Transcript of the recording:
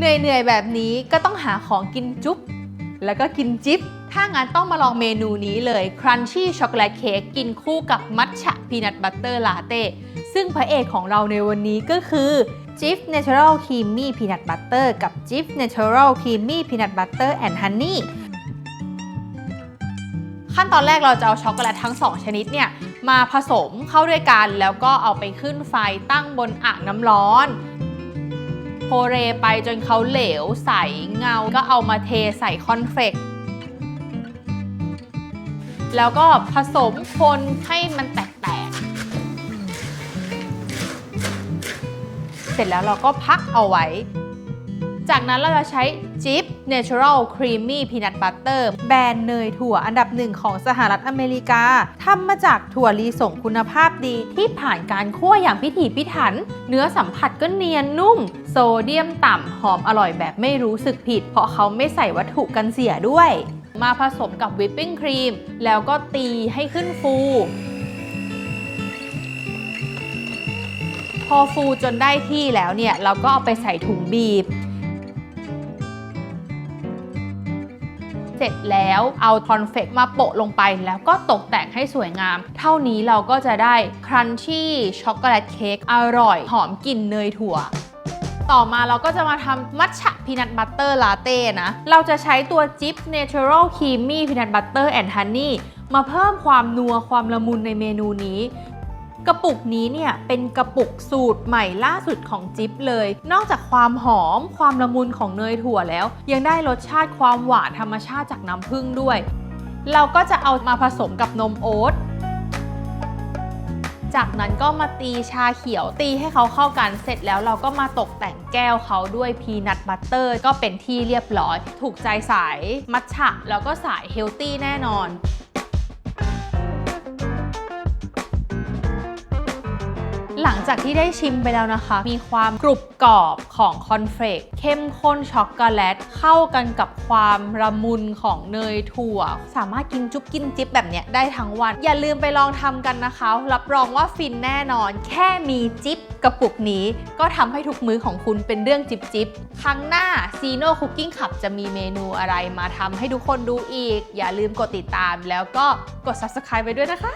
เหนื่อยๆแบบนี้ก็ต้องหาของกินจุ๊บแล้วก็กินจิ๊บ ถ้างั้นต้องมาลองเมนูนี้เลย Crunchy Chocolate Cake กินคู่กับมัทฉะ Peanut Butter Latte ซึ่งพระเอกของเราในวันนี้ก็คือ Jif Natural Creamy Peanut Butter กับ Jif Natural Creamy Peanut Butter and Honey ขั้นตอนแรกเราจะเอาช็อกโกแลตทั้ง 2 ชนิดเนี่ย มาผสมเข้าด้วยกันแล้วก็เอาไปขึ้นไฟตั้งบนอ่างน้ำร้อน โฮเรไปจนเขาเหลวใสเงา ก็เอามาเทใส่คอนเฟกแล้วก็ผสมคนให้มันแตกๆ เสร็จแล้วเราก็พักเอาไว้ จากนั้นเราจะใช้ Jif Natural Creamy Peanut Butter แบรนด์เนยถั่วอันดับหนึ่งของสหรัฐอเมริกาทำมาจากถั่วลีสงคุณภาพดีที่ผ่านการคั่วอย่างพิถีพิถัน เนื้อสัมผัสก็เนียนนุ่ม โซเดียมต่ำ หอมอร่อยแบบไม่รู้สึกผิด เพราะเขาไม่ใส่วัตถุกันเสียด้วย มาผสมกับวิปปิ้งครีม แล้วก็ตีให้ขึ้นฟูพอฟูจนได้ที่แล้วเนี่ย เราก็เอาไปใส่ถุงบีบ เสร็จแล้ว เอาคอนเฟกมาโปะลงไป แล้วก็ตกแต่งให้สวยงาม เท่านี้เราก็จะได้ครันชี่ช็อกโกแลตเค้กอร่อย หอมกลิ่นเนยถั่วต่อมาเราก็จะมาทำมัทฉะพีนัทบัตเตอร์ลาเต้นะ เราจะใช้ตัวจิ๊บ Natural Creamy Peanut Butter and Honey มาเพิ่มความนัวความละมุนในเมนูนี้ กระปุกนี้เนี่ยเป็นกระปุกสูตรใหม่ล่าสุดของจิ๊บเลย นอกจากความหอมความละมุนของเนยถั่วแล้ว ยังได้รสชาติความหวานธรรมชาติจากน้ำผึ้งด้วย เราก็จะเอามาผสมกับนมโอ๊ตจากนั้นก็มาตีชาเขียวตีให้เขาเข้ากันเสร็จแล้วเราก็มาตกแต่งแก้วเขาด้วยพีนัทบัตเตอร์ก็เป็นที่เรียบร้อย ถูกใจสายมัทฉะแล้วก็สายเฮลตี้แน่นอน ลังจากที่ได้ชิมไปแล้วนะคะ มีความกรุบกรอบของคอนเฟลกเข้มข้นช็อกโกแลต เข้ากันกับความระมุนของเนยถั่ว สามารถกินจุ๊บกินจิ๊บแบบเนี้ยได้ทั้งวัน อย่าลืมไปลองทำกันนะคะ รับรองว่าฟินแน่นอน แค่มีจิ๊บกระปุกนี้ ก็ทำให้ทุกมื้อของคุณเป็นเรื่องจิบจิบครั้งหน้าซีโน่คุกกิ้งขับจะมีเมนูอะไรมาทำให้ทุกคนดูอีก อย่าลืมกดติดตามแล้วก็กด subscribe ไปด้วยนะคะ